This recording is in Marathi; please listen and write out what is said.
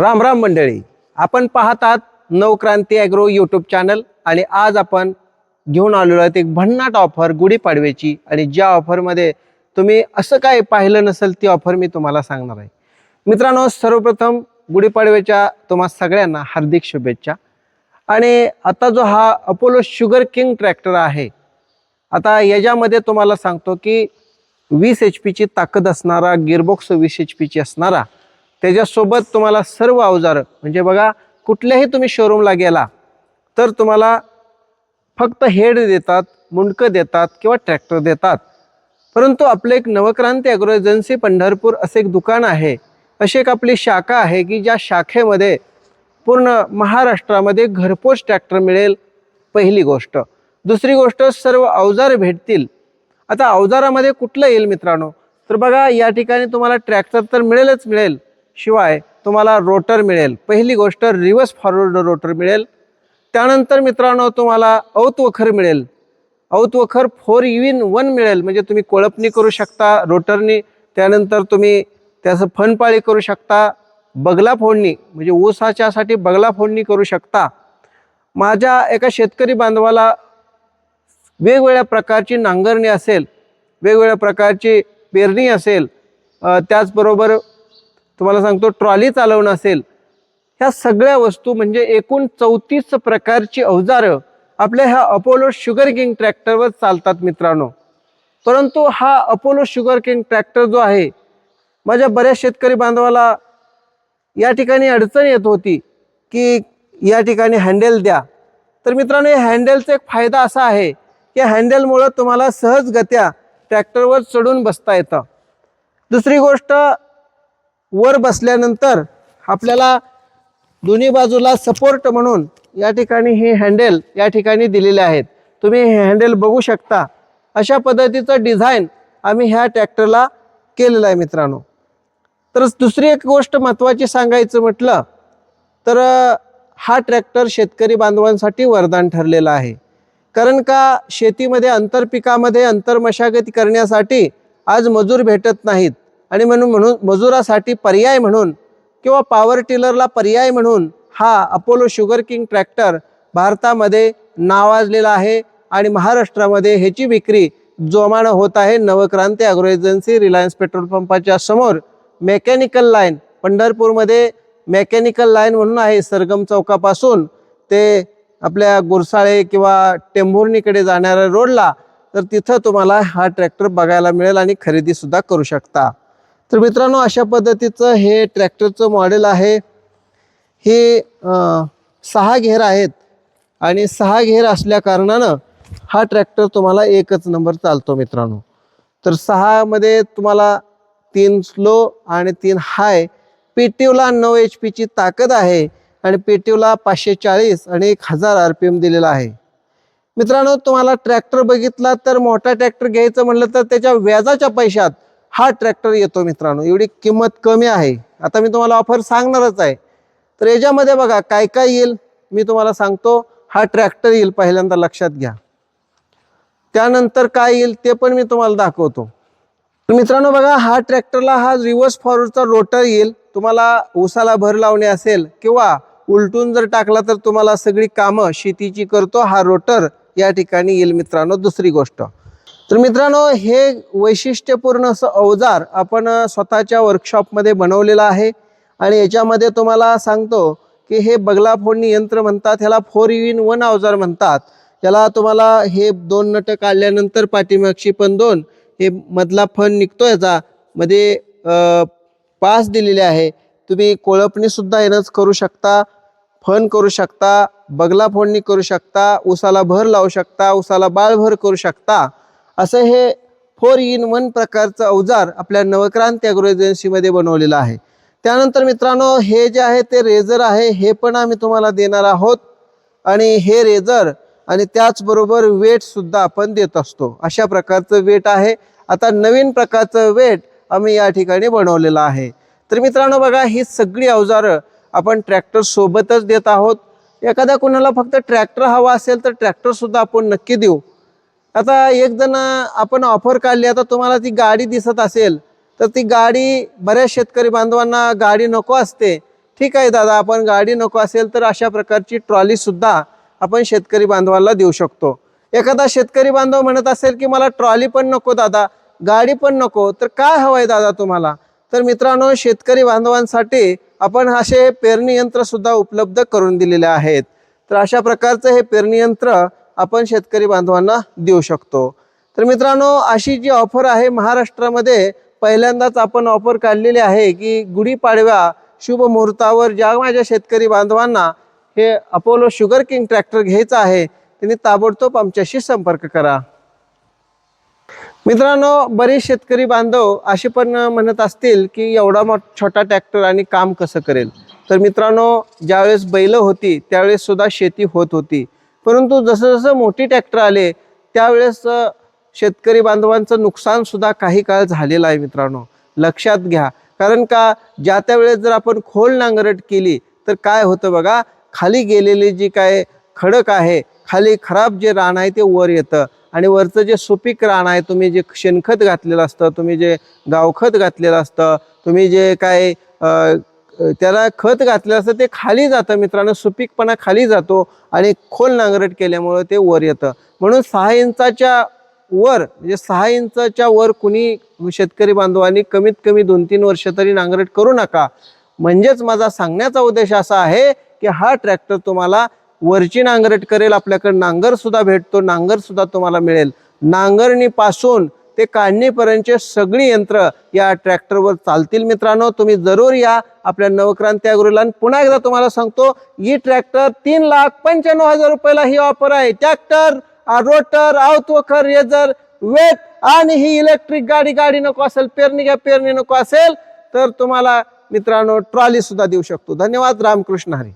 राम राम मंडळी. आपण पाहतात नवक्रांती ॲग्रो यूट्यूब चॅनल आणि आज आपण घेऊन आलेलो आहेत एक भन्नाट ऑफर गुढीपाडव्याची आणि ज्या ऑफरमध्ये तुम्ही असं काय पाहिलं नसेल ती ऑफर मी तुम्हाला सांगणार आहे. मित्रांनो सर्वप्रथम गुढीपाडव्याच्या तुम्हा सगळ्यांना हार्दिक शुभेच्छा. आणि आता जो हा अपोलो शुगर किंग ट्रॅक्टर आहे आता याच्यामध्ये तुम्हाला सांगतो की वीस एच पीची ताकद असणारा गिअरबॉक्स वीस एच पीची असणारा त्याच्यासोबत तुम्हाला सर्व अवजारं म्हणजे बघा कुठल्याही तुम्ही शोरूमला गेला तर तुम्हाला फक्त हेड देतात मुंडकं देतात किंवा ट्रॅक्टर देतात. परंतु आपलं एक नवक्रांती ॲग्रो एजन्सी पंढरपूर असं एक दुकान आहे अशी एक आपली शाखा आहे की ज्या शाखेमध्ये पूर्ण महाराष्ट्रामध्ये घरपोच ट्रॅक्टर मिळेल पहिली गोष्ट. दुसरी गोष्ट सर्व अवजार भेटतील. आता अवजारामध्ये कुठलं येईल मित्रांनो? तर बघा या ठिकाणी तुम्हाला ट्रॅक्टर तर मिळेलच मिळेल. शिवाय तुम्हाला रोटर मिळेल. पहिली गोष्ट रिव्हर्स फॉरवर्ड रोटर मिळेल. त्यानंतर मित्रांनो तुम्हाला औतवखर मिळेल. औतवखर फोर इन वन मिळेल. म्हणजे तुम्ही कोळपणी करू शकता रोटरनी त्यानंतर तुम्ही त्याचं फनपाळी करू शकता. बगला फोडणी म्हणजे ऊसाच्यासाठी बगला फोडणी करू शकता. माझ्या एका शेतकरी बांधवाला वेगवेगळ्या प्रकारची नांगरणी असेल वेगवेगळ्या प्रकारची पेरणी असेल त्याचबरोबर तुम्हाला सांगतो ट्रॉली चालवणं असेल ह्या सगळ्या वस्तू म्हणजे एकूण चौतीस प्रकारची अवजारं आपल्या ह्या अपोलो शुगर किंग ट्रॅक्टरवर चालतात मित्रांनो. परंतु हा अपोलो शुगर किंग ट्रॅक्टर जो आहे माझ्या बऱ्याच शेतकरी बांधवाला या ठिकाणी अडचण येत होती की या ठिकाणी हँडेल द्या. तर मित्रांनो या हँडेलचा एक फायदा असा आहे की हँडेलमुळं तुम्हाला सहजगत्या ट्रॅक्टरवर चढून बसता येतं. दुसरी गोष्ट वर बसल्यानंतर आपल्याला दोन्ही बाजूला सपोर्ट म्हणून या ठिकाणी हे हँडेल या ठिकाणी दिलेले आहेत. तुम्ही हे हँडेल बघू शकता. अशा पद्धतीचं डिझाईन आम्ही ह्या ट्रॅक्टरला केलेलं आहे मित्रांनो. तर दुसरी एक गोष्ट महत्त्वाची सांगायचं म्हटलं तर हा ट्रॅक्टर शेतकरी बांधवांसाठी वरदान ठरलेला आहे. कारण का शेतीमध्ये आंतरपिकामध्ये अंतरमशागत करण्यासाठी आज मजूर भेटत नाहीत. आणि म्हणून म्हणून मजुरासाठी पर्याय म्हणून किंवा पॉवर टिलरला पर्याय म्हणून हा अपोलो शुगर किंग ट्रॅक्टर भारतामध्ये नावाजलेला आहे आणि महाराष्ट्रामध्ये ह्याची विक्री जोमानं होत आहे. Navkranti agro agency Reliance petrol पंपाच्या समोर मेकॅनिकल लाईन पंढरपूरमध्ये मेकॅनिकल लाईन म्हणून आहे. सरगम चौकापासून ते आपल्या गुरसाळे किंवा टेंभुर्णीकडे जाणाऱ्या रोडला तर तिथं तुम्हाला हा ट्रॅक्टर बघायला मिळेल आणि खरेदीसुद्धा करू शकता. तर मित्रांनो अशा पद्धतीचं हे ट्रॅक्टरचं मॉडेल आहे. हे सहा घेर आहेत आणि सहा घेर असल्या कारणानं हा ट्रॅक्टर तुम्हाला एकच नंबर चालतो मित्रांनो. तर सहामध्ये तुम्हाला तीन स्लो आणि तीन हाय पेटीवला नऊ एच पीची ताकद आहे आणि पेटीवला पाचशे चाळीस आणि एक हजार आर पी एम दिलेला आहे. मित्रांनो तुम्हाला ट्रॅक्टर बघितला तर मोठा ट्रॅक्टर घ्यायचं म्हणलं तर त्याच्या व्याजाच्या पैशात हा ट्रॅक्टर येतो मित्रांनो. एवढी किंमत कमी आहे. आता मी तुम्हाला ऑफर सांगणारच आहे. तर याच्यामध्ये बघा काय काय येईल? मी तुम्हाला सांगतो हा ट्रॅक्टर येईल पहिल्यांदा लक्षात घ्या. त्यानंतर काय येईल ते पण मी तुम्हाला दाखवतो. तर मित्रांनो बघा हा ट्रॅक्टरला हा रिव्हर्स फॉरवर्डचा रोटर येईल. तुम्हाला ऊसाला भर लावणे असेल किंवा उलटून जर टाकला तर तुम्हाला सगळी कामं शेतीची करतो हा रोटर या ठिकाणी येईल मित्रांनो. दुसरी गोष्ट. तर मित्रांनो हे वैशिष्ट्यपूर्ण असं अवजार आपण स्वतःच्या वर्कशॉपमध्ये बनवलेलं आहे. आणि याच्यामध्ये तुम्हाला सांगतो की हे बगला फोडणी यंत्र म्हणतात ह्याला फोर इन वन अवजार म्हणतात. याला तुम्हाला हे दोन नट काढल्यानंतर पाठीमागची पण दोन हे मधला फण निघतो याचा. मध्ये पास दिलेले आहे. तुम्ही कोळपणीसुद्धा येणंच करू शकता फन करू शकता बगला फोडणी करू शकता उसाला भर लावू शकता उसाला बाळभर करू शकता. असं हे फोर इन वन प्रकारचं अवजार आपल्या नवक्रांती अग्रो एजन्सीमध्ये बनवलेलं आहे. त्यानंतर मित्रांनो हे जे आहे ते रेझर आहे हे पण आम्ही तुम्हाला देणार आहोत. आणि हे रेझर आणि त्याचबरोबर वेटसुद्धा आपण देत असतो. अशा प्रकारचं वेट आहे. आता नवीन प्रकारचं वेट आम्ही या ठिकाणी बनवलेलं आहे. तर मित्रांनो बघा ही सगळी अवजारं आपण ट्रॅक्टर सोबतच देत आहोत. एखाद्या कोणाला फक्त ट्रॅक्टर हवा असेल तर ट्रॅक्टरसुद्धा आपण नक्की देऊ. आता एक जण आपण ऑफर काढली आता तुम्हाला ती गाडी दिसत असेल तर ती गाडी बऱ्याच शेतकरी बांधवांना गाडी नको असते. ठीक आहे दादा आपण गाडी नको असेल तर अशा प्रकारची ट्रॉलीसुद्धा आपण शेतकरी बांधवाला देऊ शकतो. एखादा शेतकरी बांधव म्हणत असेल की मला ट्रॉली पण नको दादा गाडी पण नको तर काय हवं आहे दादा तुम्हाला? तर मित्रांनो शेतकरी बांधवांसाठी आपण असे पेरणी यंत्रसुद्धा उपलब्ध करून दिलेले आहेत. तर अशा प्रकारचं हे पेरणी यंत्र आपण शेतकरी बांधवांना देऊ शकतो. तर मित्रांनो अशी जी ऑफर आहे महाराष्ट्रामध्ये पहिल्यांदाच आपण ऑफर काढलेली आहे की गुढीपाडव्या शुभ मुहूर्तावर ज्या माझ्या शेतकरी बांधवांना हे अपोलो शुगर किंग ट्रॅक्टर घ्यायचं आहे त्यांनी ताबडतोब आमच्याशी संपर्क करा. मित्रांनो बरेच शेतकरी बांधव असे पण म्हणत असतील की एवढा मोठ छोटा ट्रॅक्टर आणि काम कसं करेल? तर मित्रांनो ज्यावेळेस बैलं होती त्यावेळेस सुद्धा शेती होत होती. परंतु जसं जसं मोठी ट्रॅक्टर आले त्यावेळेस शेतकरी बांधवांचं नुकसान सुद्धा काही काळ झालेलं आहे मित्रांनो. लक्षात घ्या. कारण का ज्या त्या वेळेस जर आपण खोल नांगरट केली तर काय होतं बघा खाली गेलेली जी काय खडक आहे खाली खराब जे रान आहे ते वर येतं. आणि वरचं जे सुपीक रान आहे तुम्ही जे शेणखत घातलेलं असतं तुम्ही जे गावखत घातलेलं असतं तुम्ही जे काय त्याला खत घातलं असतं ते खाली जातं मित्रांनो सुपीकपणा खाली जातो आणि खोल नांगरट केल्यामुळं ते वर येतं. म्हणून सहा इंचाच्या वर म्हणजे सहा इंचाच्या वर कुणी शेतकरी बांधवांनी कमीत कमी दोन तीन वर्ष तरी नांगरट करू नका. म्हणजेच माझा सांगण्याचा उद्देश असा आहे की हा ट्रॅक्टर तुम्हाला वरची नांगरट करेल आपल्याकडे नांगर सुद्धा भेटतो नांगर सुद्धा तुम्हाला मिळेल. नांगरणीपासून ते काढणीपर्यंतचे सगळी यंत्र या ट्रॅक्टरवर चालतील मित्रांनो. तुम्ही जरूर या आपल्या नवक्रांती अग्रोला. आणि पुन्हा एकदा तुम्हाला सांगतो ही ट्रॅक्टर तीन लाख पंच्याण्णव हजार रुपयाला ही ऑफर आहे. ट्रॅक्टर रोटर आवतवखर रेजर वेट आणि ही इलेक्ट्रिक गाडी गाडी नको असेल पेरणी घ्या पेरणी नको असेल तर तुम्हाला मित्रांनो ट्रॉली सुद्धा देऊ शकतो. धन्यवाद. रामकृष्ण हरी.